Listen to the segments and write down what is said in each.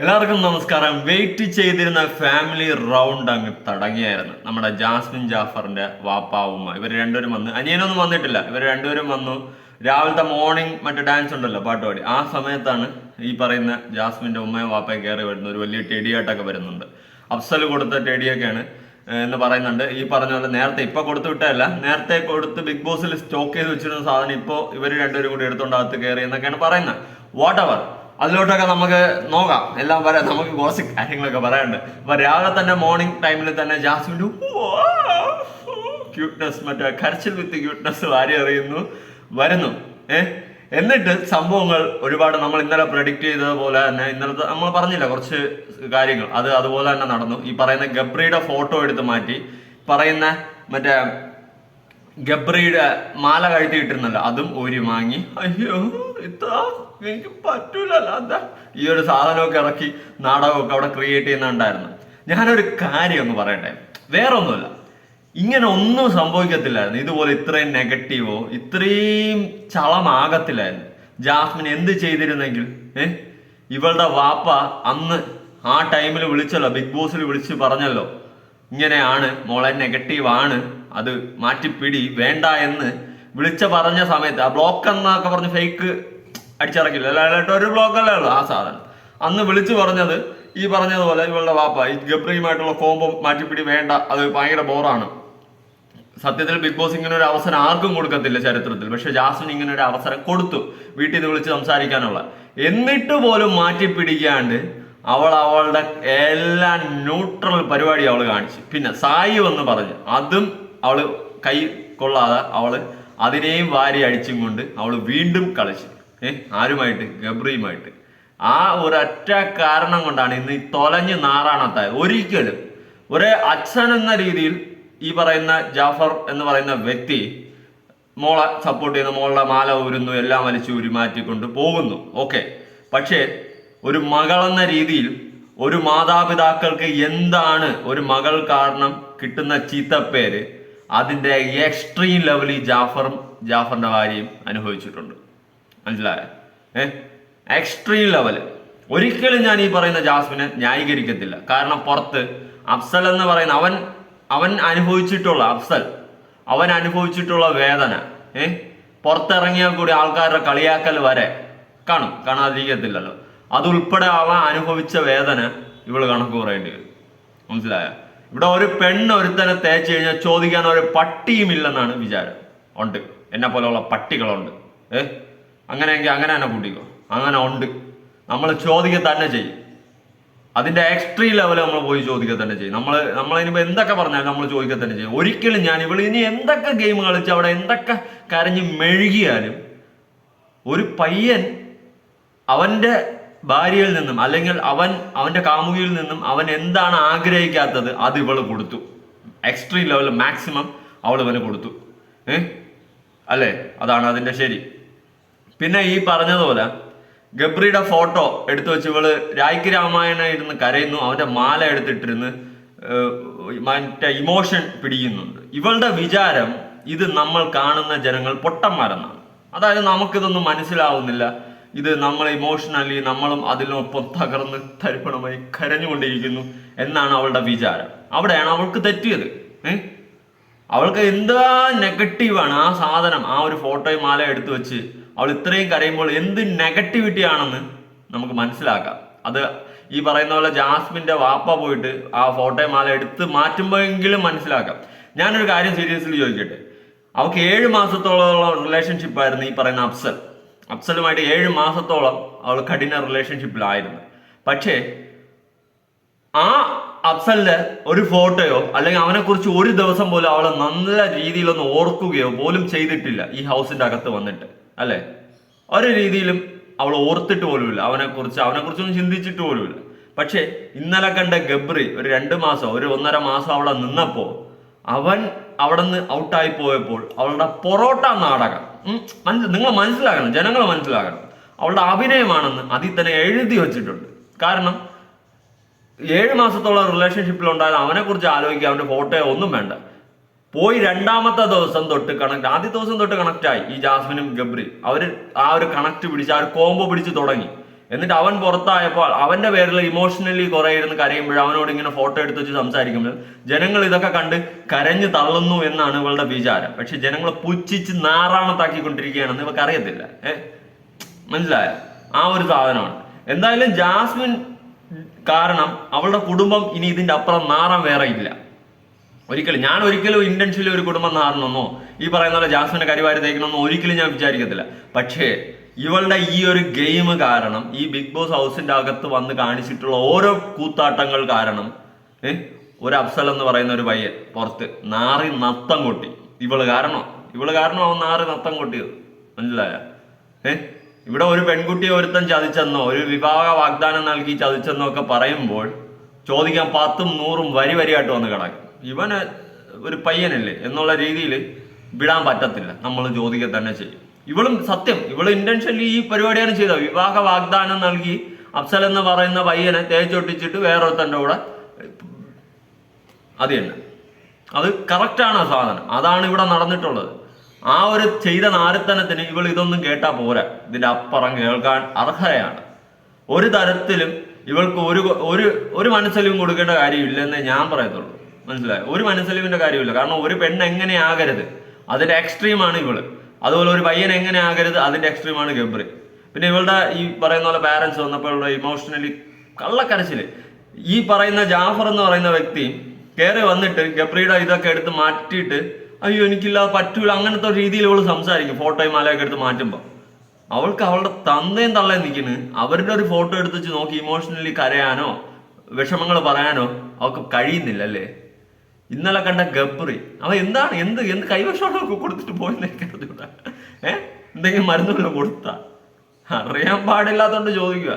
എല്ലാവർക്കും നമസ്കാരം. വെയിറ്റ് ചെയ്തിരുന്ന ഫാമിലി റൗണ്ട് അങ്ങ് തടങ്ങിയായിരുന്നു. നമ്മുടെ ജാസ്മിൻ ജാഫറിന്റെ വാപ്പാവുമ്മ ഇവർ രണ്ടുപേരും വന്ന് അനിയനൊന്നും വന്നിട്ടില്ല. ഇവർ രണ്ടുപേരും വന്നു. രാവിലത്തെ മോർണിംഗ് മറ്റേ ഡാൻസ് ഉണ്ടല്ലോ പാട്ടുപാടി. ആ സമയത്താണ് ഈ പറയുന്ന ജാസ്മിന്റെ ഉമ്മയും വാപ്പയും കയറി വരുന്ന ഒരു വലിയ ടെടിയായിട്ടൊക്കെ വരുന്നുണ്ട്. അഫ്സൽ കൊടുത്ത ടെടിയൊക്കെയാണ് എന്ന് പറയുന്നുണ്ട്. ഈ പറഞ്ഞ പോലെ നേരത്തെ ഇപ്പൊ കൊടുത്തു വിട്ടതല്ല നേരത്തെ കൊടുത്ത് ബിഗ് ബോസിൽ സ്റ്റോക്ക് ചെയ്ത് വെച്ചിരുന്ന സാധനം ഇപ്പോൾ ഇവർ രണ്ടുപേരും കൂടി എടുത്തോണ്ട് അകത്ത് കയറി എന്നൊക്കെയാണ് പറയുന്നത്. വാട്ട് എവർ അതിലോട്ടൊക്കെ നമുക്ക് നോക്കാം. എല്ലാം പറയാം നമുക്ക് കുറച്ച് കാര്യങ്ങളൊക്കെ പറയാനുണ്ട്. അപ്പൊ രാവിലെ തന്നെ മോർണിംഗ് ടൈമിൽ തന്നെ ജാസ്മിന്റെ ക്യൂട്ട്നെസ് മറ്റേ കരച്ചിൽ വിത്ത് ക്യൂട്ട്നെസ് വാരി അറിയുന്നു വരുന്നു. ഏ? എന്നിട്ട് സംഭവങ്ങൾ ഒരുപാട് നമ്മൾ ഇന്നലെ പ്രഡിക്റ്റ് ചെയ്തതുപോലെ തന്നെ ഇന്നലത്തെ നമ്മൾ പറഞ്ഞില്ല കുറച്ച് കാര്യങ്ങൾ. അത് അതുപോലെ തന്നെ നടന്നു. ഈ പറയുന്ന ഗബ്രിയുടെ ഫോട്ടോ എടുത്ത് മാറ്റി. പറയുന്ന മറ്റേ ഗബ്രിയുടെ മാല കഴുത്തിയിട്ടിരുന്നല്ലോ അതും ഒരു വാങ്ങി. അയ്യോ ഇത്ര എനിക്ക് പറ്റൂലല്ലോ എന്താ? ഈ ഒരു സാധനമൊക്കെ ഇറക്കി നാടകമൊക്കെ അവിടെ ക്രിയേറ്റ് ചെയ്യുന്നുണ്ടായിരുന്നു. ഞാനൊരു കാര്യം ഒന്ന് പറയട്ടെ. വേറെ ഒന്നുമില്ല ഇങ്ങനെ ഒന്നും സംഭവിക്കത്തില്ലായിരുന്നു. ഇതുപോലെ ഇത്രയും നെഗറ്റീവോ ഇത്രയും ചളമാകത്തില്ലായിരുന്നു. ജാസ്മിൻ എന്ത് ചെയ്തിരുന്നെങ്കിൽ ഏ? ഇവളുടെ വാപ്പ അന്ന് ആ ടൈമിൽ വിളിച്ചല്ലോ ബിഗ് ബോസിൽ വിളിച്ച് പറഞ്ഞല്ലോ. ഇങ്ങനെയാണ് മോളെ നെഗറ്റീവ് ആണ് അത് മാറ്റിപ്പിടി വേണ്ട എന്ന് വിളിച്ച പറഞ്ഞ സമയത്ത് ആ ബ്ലോക്ക് എന്നൊക്കെ പറഞ്ഞ് ഫേക്ക് അടിച്ചിറക്കില്ല. അല്ലാണ്ട് ഒരു ബ്ലോക്കല്ലേ ഉള്ളൂ. ആ സാധനം. അന്ന് വിളിച്ചു പറഞ്ഞത് ഈ പറഞ്ഞതുപോലെ ഇവളുടെ വാപ്പ ഈ ഗബ്രിയുമായിട്ടുള്ള കോംബോ മാറ്റിപ്പിടി വേണ്ട. അത് ഭയങ്കര ബോറാണ്. സത്യത്തിൽ ബിഗ് ബോസ് ഇങ്ങനെ ഒരു അവസരം ആർക്കും കൊടുക്കത്തില്ല ചരിത്രത്തിൽ. പക്ഷെ ജാസ്മിൻ ഇങ്ങനെ ഒരു അവസരം കൊടുത്തു. വീട്ടിൽ നിന്ന് വിളിച്ച് സംസാരിക്കാനുള്ള. എന്നിട്ട് പോലും മാറ്റി പിടിക്കാണ്ട് അവൾ അവളുടെ എല്ലാ ന്യൂട്രൽ പരിപാടി അവൾ കാണിച്ചു. പിന്നെ സായി വന്ന് പറഞ്ഞു അതും അവൾ കൈ കൊള്ളാതെ അവൾ അതിനെയും വാരി അടിച്ചും കൊണ്ട് അവൾ വീണ്ടും കളിച്ചു. ഏഹ് ആരുമായിട്ട്? ഗബ്രിയുമായിട്ട്. ആ ഒരൊറ്റ കാരണം കൊണ്ടാണ് ഇന്ന് ഈ തൊലഞ്ഞ് നാറാണത്തായത് ഒരിക്കലും. ഒരു അച്ഛൻ എന്ന രീതിയിൽ ഈ പറയുന്ന ജാഫർ എന്ന് പറയുന്ന വ്യക്തി മോളെ സപ്പോർട്ട് ചെയ്യുന്ന മോളുടെ മാല ഊരുന്നു എല്ലാം വലിച്ചു ഊരി മാറ്റിക്കൊണ്ട് പോകുന്നു. ഓക്കെ. പക്ഷേ ഒരു മകളെന്ന രീതിയിൽ ഒരു മാതാപിതാക്കൾക്ക് എന്താണ് ഒരു മകൾ കാരണം കിട്ടുന്ന ചീത്തപ്പേര് അതിന്റെ എക്സ്ട്രീം ലെവലിൽ ജാഫറും ജാഫറിന്റെ ഭാര്യയും അനുഭവിച്ചിട്ടുണ്ട്. മനസ്സിലായ? ഏഹ് എക്സ്ട്രീം ലെവൽ ഒരിക്കലും ഞാൻ ഈ പറയുന്ന ജാസ്മിനെ ന്യായീകരിക്കത്തില്ല. കാരണം പുറത്ത് അഫ്സൽ എന്ന് പറയുന്ന അവൻ അവൻ അനുഭവിച്ചിട്ടുള്ള അഫ്സൽ അവൻ അനുഭവിച്ചിട്ടുള്ള വേദന ഏഹ് പുറത്തിറങ്ങിയാൽ കൂടി ആൾക്കാരുടെ കളിയാക്കൽ വരെ കാണും. കാണാതിരിക്കത്തില്ലല്ലോ. അതുൾപ്പെടെ അവൻ അനുഭവിച്ച വേദന ഇവൾ കണക്ക് പറയേണ്ടി വരും. മനസ്സിലായ? ഇവിടെ ഒരു പെണ്ണ് ഒരുത്തനെ തേച്ച് കഴിഞ്ഞാൽ ചോദിക്കാൻ ഒരു പട്ടിയും ഇല്ലെന്നാണ് വിചാരം. ഉണ്ട്. എന്നെ പോലെയുള്ള പട്ടികളുണ്ട്. ഏ? അങ്ങനെയെങ്കിൽ അങ്ങനെ തന്നെ കൂട്ടിക്കോ. അങ്ങനെ ഉണ്ട്. നമ്മൾ ചോദിക്കുക തന്നെ ചെയ്യും. അതിന്റെ എക്സ്ട്രീം ലെവൽ നമ്മൾ പോയി ചോദിക്കുക തന്നെ ചെയ്യും. നമ്മൾ നമ്മളിനിപ്പോ എന്തൊക്കെ പറഞ്ഞാലും നമ്മൾ ചോദിക്കുക തന്നെ ചെയ്യും. ഒരിക്കലും ഞാൻ ഇവൾ ഇനി എന്തൊക്കെ ഗെയിം കളിച്ച് അവിടെ എന്തൊക്കെ കരഞ്ഞ് മെഴുകിയാലും ഒരു പയ്യൻ അവന്റെ ഭാര്യയിൽ നിന്നും അല്ലെങ്കിൽ അവൻ അവന്റെ കാമുകിയിൽ നിന്നും അവൻ എന്താണ് ആഗ്രഹിക്കാത്തത് അത് ഇവൾ കൊടുത്തു. എക്സ്ട്രീം ലെവൽ മാക്സിമം അവൾ ഇവന് കൊടുത്തു. ഏ? അല്ലേ? അതാണ് അതിന്റെ ശരി. പിന്നെ ഈ പറഞ്ഞതുപോലെ ഗബ്രിയുടെ ഫോട്ടോ എടുത്തു വെച്ച് ഇവൾ രായ്ക്ക് രാമായണ ഇരുന്ന് കരയുന്നു അവന്റെ മാല എടുത്തിട്ടിരുന്ന് മറ്റേ ഇമോഷൻ പിടിക്കുന്നുണ്ട്. ഇവളുടെ വിചാരം ഇത് നമ്മൾ കാണുന്ന ജനങ്ങൾ പൊട്ടന്മാരെന്നാണ്. അതായത് നമുക്കിതൊന്നും മനസ്സിലാവുന്നില്ല. ഇത് നമ്മൾ ഇമോഷണലി നമ്മളും അതിനൊപ്പം തകർന്ന് തരിപ്പണമായി കരഞ്ഞുകൊണ്ടിരിക്കുന്നു എന്നാണ് അവളുടെ വിചാരം. അവിടെയാണ് അവൾക്ക് തെറ്റിയത്. അവൾക്ക് എന്താ നെഗറ്റീവാണ് ആ സാധനം ആ ഒരു ഫോട്ടോയും മാല എടുത്തു വെച്ച് അവൾ ഇത്രയും കരയുമ്പോൾ എന്ത് നെഗറ്റിവിറ്റി ആണെന്ന് നമുക്ക് മനസ്സിലാക്കാം. അത് ഈ പറയുന്ന പോലെ ജാസ്മിന്റെ വാപ്പ പോയിട്ട് ആ ഫോട്ടോയും മാല എടുത്ത് മാറ്റുമ്പോഴെങ്കിലും മനസ്സിലാക്കാം. ഞാനൊരു കാര്യം സീരിയസ്ലി ചോദിക്കട്ടെ? അവൾക്ക് ഏഴ് മാസത്തോളമുള്ള റിലേഷൻഷിപ്പ് ആയിരുന്നു ഈ പറയുന്ന അഫ്സൽ. അഫ്സലുമായിട്ട് ഏഴ് മാസത്തോളം അവൾ കഠിന റിലേഷൻഷിപ്പിലായിരുന്നു പക്ഷേ ആ അഫ്സലിന്റെ ഒരു ഫോട്ടോയോ അല്ലെങ്കിൽ അവനെ കുറിച്ച് ഒരു ദിവസം പോലും അവളെ നല്ല രീതിയിലൊന്ന് ഓർക്കുകയോ പോലും ചെയ്തിട്ടില്ല ഈ ഹൗസിന്റെ അകത്ത് വന്നിട്ട്. അല്ലെ? ഒരു രീതിയിലും അവൾ ഓർത്തിട്ട് പോലുമില്ല. അവനെ കുറിച്ച് അവനെ കുറിച്ചൊന്നും ചിന്തിച്ചിട്ട് പോലുമില്ല. പക്ഷേ ഇന്നലെ കണ്ട ഗബ്രി ഒരു രണ്ട് മാസം ഒരു ഒന്നര മാസം അവിടെ നിന്നപ്പോ അവൻ അവിടെ നിന്ന് ഔട്ടായി പോയപ്പോൾ അവളുടെ പൊറോട്ട നാടകം നിങ്ങൾ മനസ്സിലാക്കണം ജനങ്ങൾ മനസ്സിലാക്കണം. അവളുടെ അഭിനയമാണെന്ന് അതിൽ തന്നെ എഴുതി വെച്ചിട്ടുണ്ട്. കാരണം ഏഴ് മാസത്തോളം റിലേഷൻഷിപ്പിൽ ഉണ്ടായത് അവനെ കുറിച്ച് ആലോചിക്കുക അവന്റെ ഫോട്ടോ ഒന്നും വേണ്ട. പോയി രണ്ടാമത്തെ ദിവസം തൊട്ട് കണക്ട് ആദ്യ ദിവസം തൊട്ട് കണക്ട് ആയി ഈ ജാസ്മിനും ഗബ്രി. അവർ ആ ഒരു കണക്ട് പിടിച്ച് ആ ഒരു കോംബോ പിടിച്ച് തുടങ്ങി. എന്നിട്ട് അവൻ പുറത്തായപ്പോൾ അവന്റെ പേരിൽ ഇമോഷണലി കുറെ ഇരുന്ന് കരയുമ്പോൾ അവനോട് ഇങ്ങനെ ഫോട്ടോ എടുത്ത് വെച്ച് സംസാരിക്കുമ്പോൾ ജനങ്ങൾ ഇതൊക്കെ കണ്ട് കരഞ്ഞു തള്ളുന്നു എന്നാണ് ഇവളുടെ വിചാരം. പക്ഷെ ജനങ്ങൾ പുച്ഛിച്ച് നാറാണത്താക്കിക്കൊണ്ടിരിക്കുകയാണെന്ന് ഇവർക്ക് അറിയത്തില്ല. ഏഹ് മനസ്സിലായ? ആ ഒരു സാധനമാണ്. എന്തായാലും ജാസ്മിൻ കാരണം അവളുടെ കുടുംബം ഇനി ഇതിന്റെ അപ്പുറം നാറാൻ വേറെ ഇല്ല. ഒരിക്കലും ഞാൻ ഒരിക്കലും ഇന്റൻഷ്യലി ഒരു കുടുംബം നാറണമെന്നോ ഈ പറയുന്ന പോലെ ജാസ്മിനെ കരിവാരി തേക്കണമെന്നോ ഒരിക്കലും ഞാൻ വിചാരിക്കത്തില്ല. പക്ഷേ ഇവളുടെ ഈ ഒരു ഗെയിം കാരണം ഈ ബിഗ് ബോസ് ഹൗസിന്റെ അകത്ത് വന്ന് കാണിച്ചിട്ടുള്ള ഓരോ കൂത്താട്ടങ്ങൾ കാരണം ഒരു അഫ്സൽ എന്ന് പറയുന്ന ഒരു പയ്യൻ പുറത്ത് നാറി നത്തം കൊട്ടി. ഇവൾ കാരണം ഇവൾ കാരണം അവൻ നാറി നത്തം കൊട്ടിയത്. മനസ്സിലായ? ഏ ഇവിടെ ഒരു പെൺകുട്ടിയെ ഒരുത്തൻ ചതിച്ചെന്നോ ഒരു വിവാഹ വാഗ്ദാനം നൽകി ചതിച്ചെന്നോ ഒക്കെ പറയുമ്പോൾ ചോദിക്കാൻ പത്തും നൂറും വരി വരിയായിട്ട് വന്ന് കിടക്കും. ഇവന് ഒരു പയ്യനല്ലേ എന്നുള്ള രീതിയിൽ വിടാൻ പറ്റത്തില്ല. നമ്മൾ ചോദിക്കുക തന്നെ ചെയ്യും. ഇവളും സത്യം. ഇവൾ ഇന്റൻഷനലി ഈ പരിപാടിയാണ് ചെയ്തത്. വിവാഹ വാഗ്ദാനം നൽകി അഫ്സൽ എന്ന് പറയുന്ന പയ്യനെ തേച്ചൊട്ടിച്ചിട്ട് വേറൊരുത്തന്റെ കൂടെ അത് തന്നെ. അത് കറക്റ്റാണ് ആ സാധനം. അതാണ് ഇവിടെ നടന്നിട്ടുള്ളത്. ആ ഒരു ചെയ്ത നാരത്തനത്തിന് ഇവൾ ഇതൊന്നും കേട്ടാ പോരാ. ഇതിന്റെ അപ്പുറം കേൾക്കാൻ അർഹയാണ്. ഒരു തരത്തിലും ഇവൾക്ക് ഒരു ഒരു ഒരു മനസ്സിലും കൊടുക്കേണ്ട കാര്യമില്ലെന്നേ ഞാൻ പറയത്തുള്ളൂ. മനസ്സിലായോ? ഒരു മനസ്സലിവിന്റെ കാര്യമില്ല കാരണം ഒരു പെണ്ണ് എങ്ങനെ ആകരുത്? അതിന്റെ എക്സ്ട്രീമാണ് ഇവൾ. അതുപോലെ ഒരു പയ്യൻ എങ്ങനെ ആകരുത്? അതിന്റെ എക്സ്ട്രീമാണ് ഗബ്രി. പിന്നെ ഇവളുടെ ഈ പറയുന്ന പോലെ പാരന്റ്സ് വന്നപ്പോൾ ഇവളുടെ ഇമോഷണലി കള്ളക്കരച്ചിൽ. ഈ പറയുന്ന ജാഫർ എന്ന് പറയുന്ന വ്യക്തി കയറി വന്നിട്ട് ഗബ്രിയുടെ ഇതൊക്കെ എടുത്ത് മാറ്റിയിട്ട് അയ്യോ എനിക്കില്ലാതെ പറ്റൂല. അങ്ങനത്തെ രീതിയിൽ ഇവൾ സംസാരിക്കും. ഫോട്ടോയും മാലയൊക്കെ എടുത്ത് മാറ്റുമ്പോൾ അവൾക്ക് അവളുടെ തന്തയും തള്ളയും നിൽക്കുന്നു. അവരുടെ ഒരു ഫോട്ടോ എടുത്ത് വെച്ച് നോക്കി ഇമോഷണലി കരയാനോ വിഷമങ്ങൾ പറയാനോ അവൾക്ക് കഴിയുന്നില്ല അല്ലേ? ഇന്നലെ കണ്ട ഗബ്രി. അവ എന്താണ്? എന്ത് എന്ത് കൈവശമൊക്കെ കൊടുത്തിട്ട് പോയെന്ന് എനിക്കറിഞ്ഞൂടാ ഏ? എന്തെങ്കിലും മരുന്നുകളോ കൊടുത്ത? അറിയാൻ പാടില്ലാത്തോണ്ട് ചോദിക്കുക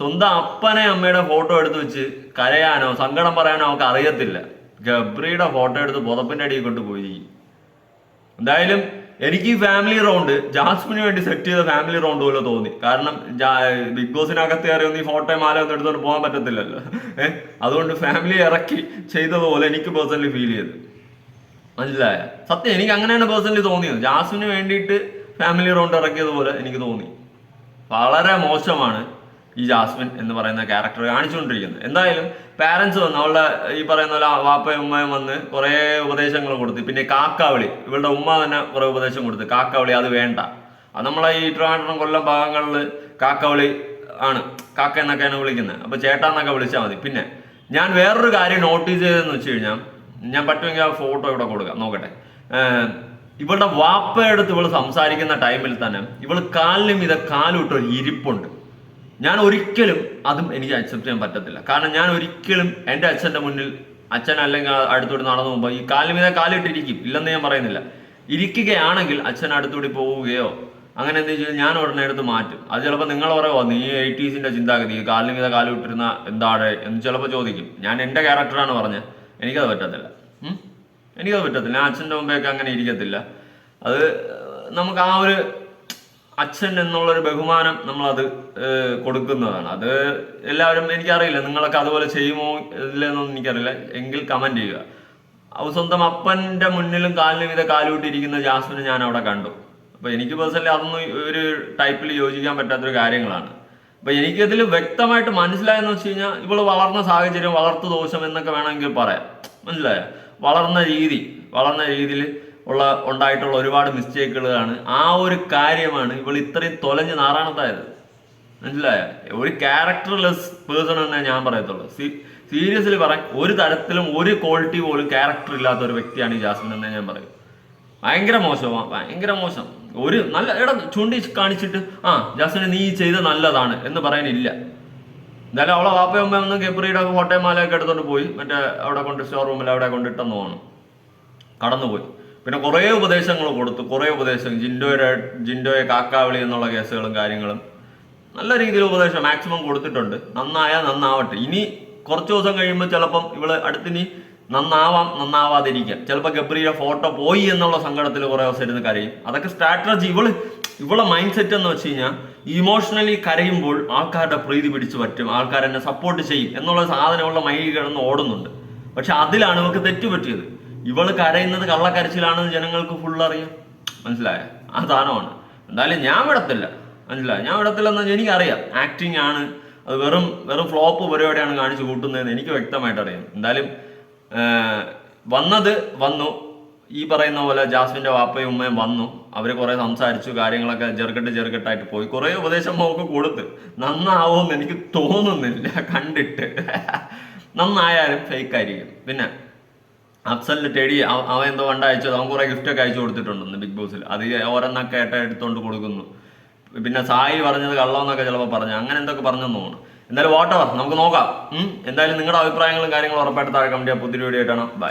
സ്വന്തം അപ്പനെ അമ്മയുടെ ഫോട്ടോ എടുത്ത് വെച്ച് കരയാനോ സങ്കടം പറയാനോ അവൾക്ക് അറിയത്തില്ല. ഗബ്രിയുടെ ഫോട്ടോ എടുത്ത് പുതപ്പിന്റെ അടിയിൽ കൊണ്ടുപോയി. എന്തായാലും എനിക്ക് ഈ ഫാമിലി റൗണ്ട് ജാസ്മിന് വേണ്ടി സെറ്റ് ചെയ്ത ഫാമിലി റൗണ്ട് പോലെ തോന്നി. കാരണം ബിഗ് ബോസിനകത്ത് കയറി ഒന്നും ഈ ഫോട്ടോ മാല ഒന്നും എടുത്തോണ്ട് പോകാൻ പറ്റത്തില്ലല്ലോ. ഏഹ് അതുകൊണ്ട് ഫാമിലി ഇറക്കി ചെയ്തതുപോലെ എനിക്ക് പേഴ്സണലി ഫീൽ ചെയ്തു. മനസ്സിലായ? സത്യം എനിക്ക് അങ്ങനെയാണ് പേഴ്സണലി തോന്നിയത്. ജാസ്മിന് വേണ്ടിയിട്ട് ഫാമിലി റൗണ്ട് ഇറക്കിയതുപോലെ എനിക്ക് തോന്നി. വളരെ മോശമാണ്. ഈ ജാസ്മിൻ എന്ന് പറയുന്ന ക്യാരക്ടർ കാണിച്ചുകൊണ്ടിരിക്കുന്നത് എന്തായാലും പാരൻസ് വന്ന് അവളുടെ ഈ പറയുന്ന പോലെ വാപ്പയും ഉമ്മയും വന്ന് കുറേ ഉപദേശങ്ങൾ കൊടുത്തു പിന്നെ കാക്കാവിളി ഇവളുടെ ഉമ്മ തന്നെ കുറേ ഉപദേശം കൊടുത്തു കാക്കാവിളി അത് വേണ്ട. അത് നമ്മളെ ഈ ട്രിവാൻഡ്രം കൊല്ലം ഭാഗങ്ങളിൽ കാക്കാവിളി ആണ് കാക്ക എന്നൊക്കെയാണ് വിളിക്കുന്നത്. അപ്പൊ ചേട്ടാ എന്നൊക്കെ വിളിച്ചാൽ മതി. പിന്നെ ഞാൻ വേറൊരു കാര്യം നോട്ടീസ് ചെയ്തതെന്ന് വെച്ച് കഴിഞ്ഞാൽ ഞാൻ പറ്റുമെങ്കിൽ ആ ഫോട്ടോ ഇവിടെ കൊടുക്കാം നോക്കട്ടെ. ഇവളുടെ വാപ്പയെടുത്ത് ഇവൾ സംസാരിക്കുന്ന ടൈമിൽ തന്നെ ഇവൾ കാലിലും ഇത് കാലിട്ടൊരു ഇരിപ്പുണ്ട്. ഞാൻ ഒരിക്കലും അതും എനിക്ക് അക്സെപ്റ്റ് ചെയ്യാൻ പറ്റത്തില്ല. കാരണം ഞാൻ ഒരിക്കലും എന്റെ അച്ഛന്റെ മുന്നിൽ അച്ഛൻ അല്ലെങ്കിൽ അടുത്തോട്ട് നടന്നു പോകുമ്പോൾ ഈ കാലിൽ മീതെ കാലിട്ടിരിക്കും. ഇല്ലെന്ന് ഞാൻ പറയുന്നില്ല. ഇരിക്കുകയാണെങ്കിൽ അച്ഛൻ അടുത്തൂടി പോവുകയോ അങ്ങനെ എന്താ വെച്ചാൽ ഞാൻ ഉടനെ എടുത്ത് മാറ്റും. അത് ചിലപ്പോൾ നിങ്ങൾ പറയുമോ നീ എയ്റ്റീസിന്റെ ചിന്താഗതി ഈ കാലിന് മീതെ കാലിട്ടിരുന്ന എന്താണ് എന്ന് ചിലപ്പോൾ ചോദിക്കും. ഞാൻ എന്റെ ക്യാരക്ടറാണ് പറഞ്ഞത്. എനിക്കത് പറ്റത്തില്ല? എനിക്കത് പറ്റത്തില്ല. ഞാൻ അച്ഛന്റെ മുമ്പേക്ക് അങ്ങനെ ഇരിക്കത്തില്ല. അത് നമുക്ക് ആ ഒരു അച്ഛൻ എന്നുള്ളൊരു ബഹുമാനം നമ്മൾ അത് കൊടുക്കുന്നതാണ്. അത് എല്ലാവരും എനിക്കറിയില്ല നിങ്ങളൊക്കെ അതുപോലെ ചെയ്യുമോ ഇല്ലെന്നൊന്നും എനിക്കറിയില്ല. എങ്കിൽ കമന്റ് ചെയ്യുക. അവ സ്വന്തം അപ്പന്റെ മുന്നിലും കാലിനും ഇത് കാലുകൂട്ടിയിരിക്കുന്ന ജാസ്മിനെ ഞാൻ അവിടെ കണ്ടു. അപ്പൊ എനിക്ക് പേഴ്സണലി അതൊന്നും ഒരു ടൈപ്പിൽ യോജിക്കാൻ പറ്റാത്തൊരു കാര്യങ്ങളാണ്. അപ്പൊ എനിക്കതിൽ വ്യക്തമായിട്ട് മനസ്സിലായെന്ന് വെച്ച് കഴിഞ്ഞാൽ ഇവൾ വളർന്ന സാഹചര്യം വളർത്തു ദോഷം എന്നൊക്കെ വേണമെങ്കിൽ പറയാം. മനസ്സിലായോ? വളർന്ന രീതി വളർന്ന രീതിയിൽ ഉള്ള ഉണ്ടായിട്ടുള്ള ഒരുപാട് മിസ്റ്റേക്കുകളാണ് ആ ഒരു കാര്യമാണ് ഇവൾ ഇത്രയും തൊലഞ്ഞ് നാറാണത്തായത് മനസ്സിലായ? ഒരു ക്യാരക്ടർലെസ് പേഴ്സൺ എന്നേ ഞാൻ പറയത്തുള്ളൂ. സീരിയസ്ലി പറയാൻ ഒരു തരത്തിലും ഒരു ക്വാളിറ്റി പോലും ക്യാരക്ടർ ഇല്ലാത്ത ഒരു വ്യക്തിയാണ് ഈ ജാസ്മിൻ എന്നേ ഞാൻ പറയും. ഭയങ്കര മോശമാണ് ഭയങ്കര മോശം. ഒരു നല്ല എടാ ചൂണ്ടി കാണിച്ചിട്ട് ആ ജാസ്മിൻ നീ ചെയ്ത നല്ലതാണ് എന്ന് പറയാനില്ല. എന്തായാലും അവളെ വാപ്പയും ഒന്ന് കെപ്രിയുടെ കോട്ടയം മാലയൊക്കെ എടുത്തോണ്ട് പോയി. മറ്റേ അവിടെ കൊണ്ട് ഷോറൂമിൽ റൂമിൽ അവിടെ കൊണ്ടിട്ടെന്ന് പോകണം കടന്നുപോയി. പിന്നെ കുറേ ഉപദേശങ്ങൾ കൊടുത്തു കുറേ ഉപദേശം. ജിൻഡോയുടെ ജിൻഡോയെ കാക്കാവിളി എന്നുള്ള കേസുകളും കാര്യങ്ങളും. നല്ല രീതിയിൽ ഉപദേശം മാക്സിമം കൊടുത്തിട്ടുണ്ട്. നന്നായാൽ നന്നാവട്ടെ. ഇനി കുറച്ച് ദിവസം കഴിയുമ്പോൾ ചിലപ്പം ഇവൾ അടുത്തിനി നന്നാവാം നന്നാവാതിരിക്കാം. ചിലപ്പോൾ ഗബ്രിയുടെ ഫോട്ടോ പോയി എന്നുള്ള സങ്കടത്തിൽ കുറേ ദിവസം ഇരുന്ന് കരയും. അതൊക്കെ സ്ട്രാറ്റജി ഇവൾ ഇവളെ മൈൻഡ് സെറ്റ് എന്ന് വെച്ച് കഴിഞ്ഞാൽ ഇമോഷണലി കരയുമ്പോൾ ആൾക്കാരുടെ പ്രീതി പിടിച്ചു പറ്റും. ആൾക്കാരെന്നെ സപ്പോർട്ട് ചെയ്യും. എന്നുള്ള സാധനമുള്ള മൈൻഡ് കിടന്ന് ഓടുന്നുണ്ട്. പക്ഷെ അതിലാണ് ഇവർക്ക് തെറ്റുപറ്റിയത്. ഇവൾ കരയുന്നത് കള്ളക്കരച്ചിലാണെന്ന് ജനങ്ങൾക്ക് ഫുൾ അറിയാം. മനസ്സിലായ? ആ സാധനമാണ്. എന്തായാലും ഞാൻ വിടത്തില്ല. മനസ്സിലായ? ഞാൻ വിടത്തില്ലെന്ന് എനിക്കറിയാം. ആക്ടിങ് ആണ്. അത് വെറും വെറും ഫ്ലോപ്പ് പരിപാടിയാണ് കാണിച്ചു കൂട്ടുന്നതെന്ന് എനിക്ക് വ്യക്തമായിട്ട് അറിയാം. എന്തായാലും വന്നത് വന്നു. ഈ പറയുന്ന പോലെ ജാസ്മിന്റെ വാപ്പയും ഉമ്മയും വന്നു. അവർ കുറെ സംസാരിച്ചു കാര്യങ്ങളൊക്കെ ചെറുക്കെട്ട് ചെറുക്കെട്ടായിട്ട് പോയി. കുറെ ഉപദേശം നമുക്ക് കൊടുത്ത്. നന്നാവുമെന്ന് എനിക്ക് തോന്നുന്നില്ല. കണ്ടിട്ട്. നന്നായാലും ഫേക്ക് ആയിരിക്കും. പിന്നെ അഫ്സലിന്റെ ടെടി അവ- അവൻ എന്തോ വണ്ട അയച്ചത് അവൻ കുറെ ഗിഫ്റ്റ് ഒക്കെ അയച്ചു കൊടുത്തിട്ടുണ്ടെന്ന് ബിഗ് ബോസിൽ അത് ഓരോന്നൊക്കെ ഏട്ട എടുത്തോണ്ട് കൊടുക്കുന്നു. പിന്നെ സായി പറഞ്ഞത് കള്ളമെന്നൊക്കെ ചിലപ്പോൾ പറഞ്ഞു അങ്ങനെ എന്തൊക്കെ പറഞ്ഞെന്ന് തോന്നുന്നു. എന്തായാലും വാട്ടവർ നമുക്ക് നോക്കാം. എന്തായാലും നിങ്ങളുടെ അഭിപ്രായങ്ങളും കാര്യങ്ങളും ഉറപ്പായിട്ട് താഴെ കമന്റ് ചെയ്യാം. പുതിയ വീഡിയോ ആയിട്ടാണ് ബൈ